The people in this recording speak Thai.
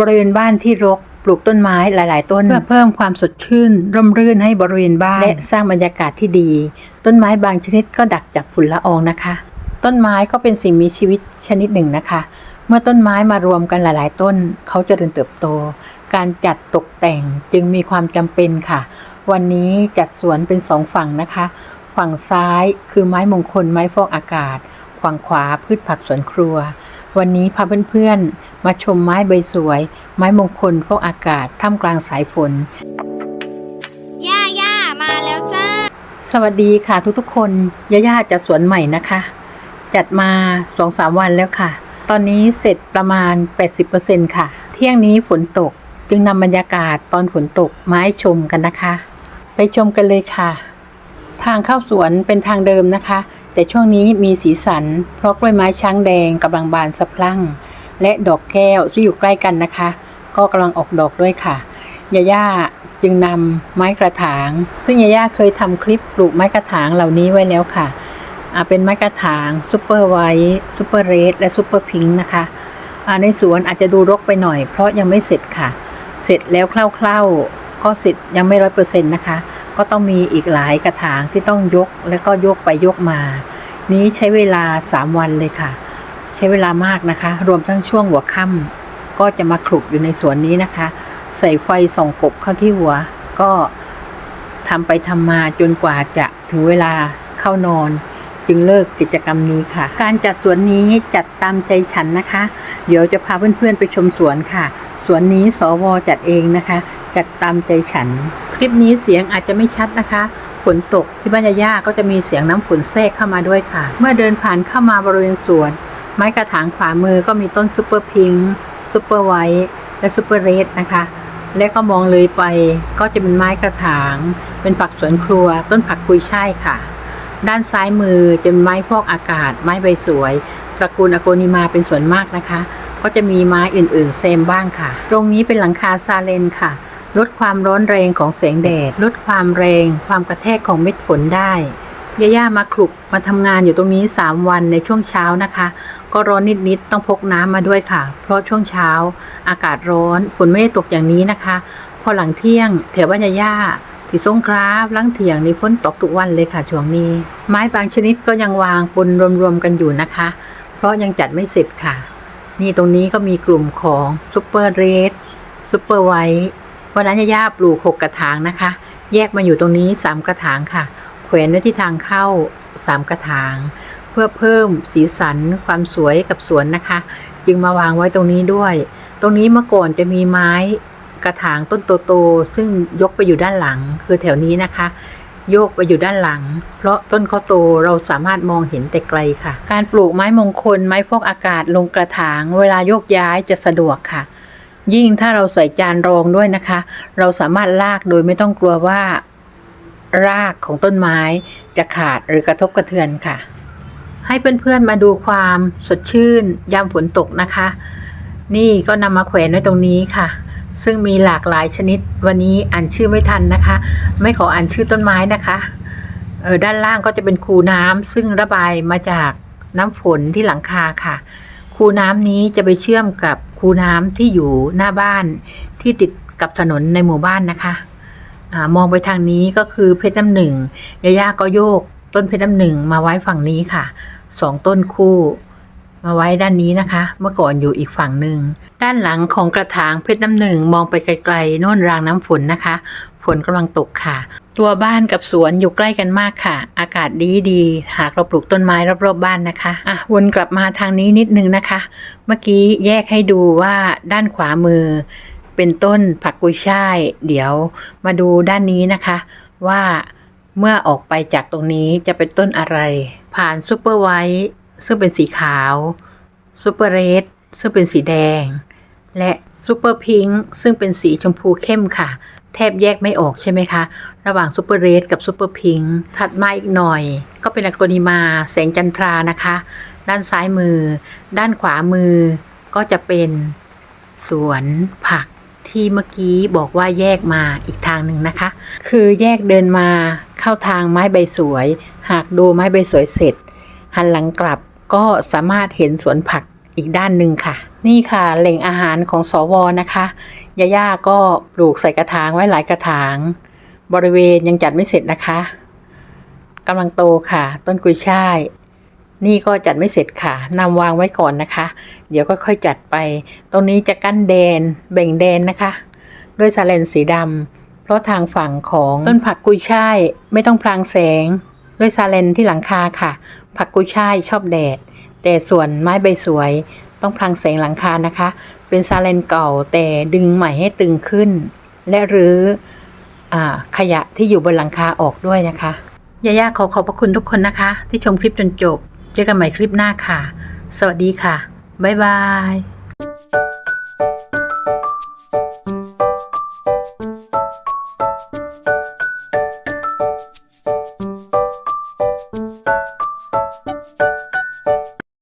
บริเวณบ้านที่รกปลูกต้นไม้หลาย ๆ ต้นเพื่อเพิ่มความสดชื่น ร่มรื่นให้บริเวณบ้านและสร้างบรรยากาศที่ดี ต้นไม้บางชนิดก็ดักจับฝุ่นละอองนะคะ ต้นไม้ก็เป็นสิ่งมีชีวิตชนิดหนึ่งนะคะ เมื่อต้นไม้มารวมกันหลาย ๆ ต้นเขาจะเจริญเติบโต การจัดตกแต่งจึงมีความจำเป็นค่ะ วันนี้จัดสวนเป็นสองฝั่งนะคะ ฝั่งซ้ายคือไม้มงคลไม้ฟอกอากาศฝั่งขวาพืชผักสวนครัว วันนี้พาเพื่อนๆ มาชมไม้ใบสวย ไม้มงคลฟอกอากาศท่ามกลางสายฝน ย่าย่ามาแล้วจ้า สวัสดีค่ะทุกๆ คน ย่าย่าจัดสวนใหม่นะคะ จัดมาสองสามวันแล้วค่ะ ตอนนี้เสร็จประมาณ 80%ค่ะ เที่ยงนี้ฝนตก จึงนำบรรยากาศตอนฝนตกมาให้ชมกันนะคะ ไปชมกันเลยค่ะ ทางเข้าสวนเป็นทางเดิมนะคะ แต่ช่วงนี้มีสีสัน เพราะกล้วยไม้ช้างแดงกำลังบานสะพรั่ง และดอกแก้วที่อยู่ใกล้กันนะคะ ก็กำลังออกดอกด้วยค่ะยาย่าจึงนำไม้กระถาง ซึ่งยาย่าเคยทำคลิปปลูกไม้กระถางเหล่านี้ไว้แล้วค่ะอาเป็นไม้กระถางซูเปอร์ไวท์ซูเปอร์เรดและซูเปอร์พิงค์นะคะในสวนอาจจะดูรกไปหน่อยเพราะยังไม่เสร็จค่ะ เสร็จแล้วคร่าวๆก็เสร็จยังไม่ร้อยเปอร์เซ็นต์นะคะ ก็ต้องมีอีกหลายกระถางที่ต้องยกแล้วก็ยกไปยกมา นี้ใช้เวลา 3 วันเลยค่ะ ใช้เวลามากนะคะ รวมทั้งช่วงหัวค่ำก็จะมาคลุกอยู่ในสวนนี้นะคะ ใส่ไฟส่องกบเข้าที่หัว ก็ทำไปทำมาจนกว่าจะถึงเวลาเข้านอน จึงเลิกกิจกรรมนี้ค่ะ การจัดสวนนี้จัดตามใจฉันนะคะ เดี๋ยวจะพาเพื่อนๆไปชมสวนค่ะ สวนนี้สวจัดเองนะคะ จัดตามใจฉัน คลิปนี้เสียงอาจจะไม่ชัดนะคะฝนตกที่บ้านย่าก็จะมีเสียงน้ำฝนแทรกเข้ามาด้วยค่ะ เมื่อเดินผ่านเข้ามาบริเวณสวน ไม้กระถางขวามือก็มีต้นซูเปอร์พิงค์ซูเปอร์ไวท์และซูเปอร์เรดนะคะ และก็มองเลยไปก็จะเป็นไม้กระถาง เป็นผักสวนครัว ต้นผักกุยช่ายค่ะ ด้านซ้ายมือจะเป็นไม้พอกอากาศ ไม้ใบสวยตระกูลอโกนิมาเป็นส่วนมากนะคะ ก็จะมีไม้อื่นๆเซมบ้างค่ะ ตรงนี้เป็นหลังคาซาเลนค่ะ ลดความร้อนแรงของแสงแดด ลดความแรง ความกระแทกของเม็ดฝนได้ย่าย่ามาคลุกมาทำงานอยู่ตรงนี้ 3 วันในช่วงเช้านะคะ ก็ร้อนนิดๆต้องพกน้ำมาด้วยค่ะ เพราะช่วงเช้า อากาศร้อนฝนไม่ได้ตกอย่างนี้นะคะ พอหลังเที่ยงแถวบ้านย่าย่าที่สงขลาหลังเทียงนี่ฝนตกทุกวันเลยค่ะช่วงนี้ ไม้บางชนิดก็ยังวางปนรวมๆกันอยู่นะคะ เพราะยังจัดไม่เสร็จค่ะ นี่ตรงนี้ก็มีกลุ่มของซูเปอร์เรดซูเปอร์ไวท์ วันนั้นย่าปลูกหกกระถางนะคะ แยกมาอยู่ตรงนี้สามกระถางค่ะ แขวนไว้ที่ทางเข้าสามกระถาง เพื่อเพิ่มสีสันความสวยกับสวนนะคะ จึงมาวางไว้ตรงนี้ด้วย ตรงนี้เมื่อก่อนจะมีไม้กระถางต้นโตๆซึ่งยกไปอยู่ด้านหลังคือแถวนี้นะคะ โยกไปอยู่ด้านหลัง เพราะต้นเขาโตเราสามารถมองเห็นแต่ไกลค่ะ การปลูกไม้มงคลไม้ฟอกอากาศลงกระถาง เวลาโยกย้ายจะสะดวกค่ะ ยิ่งถ้าเราใส่จานรองด้วยนะคะ เราสามารถลากโดยไม่ต้องกลัวว่า รากของต้นไม้จะขาดหรือกระทบกระเทือนค่ะ ให้เพื่อนๆมาดูความสดชื่น ยามฝนตกนะคะ นี่ก็นำมาแขวนไว้ตรงนี้ค่ะ ซึ่งมีหลากหลายชนิดวันนี้อ่านชื่อไม่ทันนะคะ ไม่ขออ่านชื่อต้นไม้นะคะออด้านล่างก็จะเป็นคูน้ำซึ่งระบายมาจากน้ำฝนที่หลังคาค่ะ คูน้ำนี้จะไปเชื่อมกับคูน้ำที่อยู่หน้าบ้านที่ติดกับถนนในหมู่บ้านนะคะอมองไปทางนี้ก็คือเพชรน้ำหนึ่งยาย่าก็โยกต้นเพชรน้ำหนึ่งมาไว้ฝั่งนี้ค่ะสองต้นคู่ มาไว้ด้านนี้นะคะ เมื่อก่อนอยู่อีกฝั่งหนึ่ง ด้านหลังของกระถางเพชรน้ำหนึ่งมองไปไกลๆโน่นรางน้ำฝนนะคะ ฝนกำลังตกค่ะ ตัวบ้านกับสวนอยู่ใกล้กันมากค่ะ อากาศดีดีๆหากเราปลูกต้นไม้รอบๆบบ้านนะคะอะวนกลับมาทางนี้นิดนึงนะคะ เมื่อกี้แยกให้ดูว่าด้านขวามือ เป็นต้นผักกุยช่าย เดี๋ยวมาดูด้านนี้นะคะ ว่าเมื่อออกไปจากตรงนี้จะเป็นต้นอะไร ผ่านซูเปอร์ไวท์ ซึ่งเป็นสีขาวซูเปอร์เรดซึ่งเป็นสีแดง และซูเปอร์พิงค์ซึ่งเป็นสีชมพูเข้มค่ะ แทบแยกไม่ออกใช่ไหมคะ ระหว่างซูเปอร์เรดกับซูเปอร์พิงค์ถัดมาอีกหน่อย ก็เป็นอักโกนิมาแสงจันทรานะคะ ด้านซ้ายมือ ด้านขวามือก็จะเป็นสวนผักที่เมื่อกี้บอกว่าแยกมาอีกทางหนึ่งนะคะ คือแยกเดินมาเข้าทางไม้ใบสวย หากดูไม้ใบสวยเสร็จ หันหลังกลับ ก็สามารถเห็นสวนผักอีกด้านหนึ่งค่ะ นี่ค่ะแหล่งอาหารของสวนะคะยาย่าก็ปลูกใส่กระถางไว้หลายกระถาง บริเวณยังจัดไม่เสร็จนะคะกำลังโตค่ะ ต้นกุยช่าย นี่ก็จัดไม่เสร็จค่ะนำวางไว้ก่อนนะคะ เดี๋ยวก็ค่อยจัดไป ตรงนี้จะกั้นแดนแบ่งแดนนะคะ ด้วยซาเลนสีดำเพราะทางฝั่งของต้นผักกุยช่าย ไม่ต้องพรางแสง ด้วยซาเลนที่หลังคาค่ะ ผักกุยช่ายชอบแดด แต่ส่วนไม้ใบสวยต้องพรางแสงหลังคานะคะ เป็นซาเลนเก่าแต่ดึงใหม่ให้ตึงขึ้น และรื้ออขยะที่อยู่บนหลังคาออกด้วยนะคะยาย่าขอขอบพระคุณทุกคนนะคะ ที่ชมคลิปจนจบ เจอกันใหม่คลิปหน้าค่ะ สวัสดีค่ะ บ๊ายบาย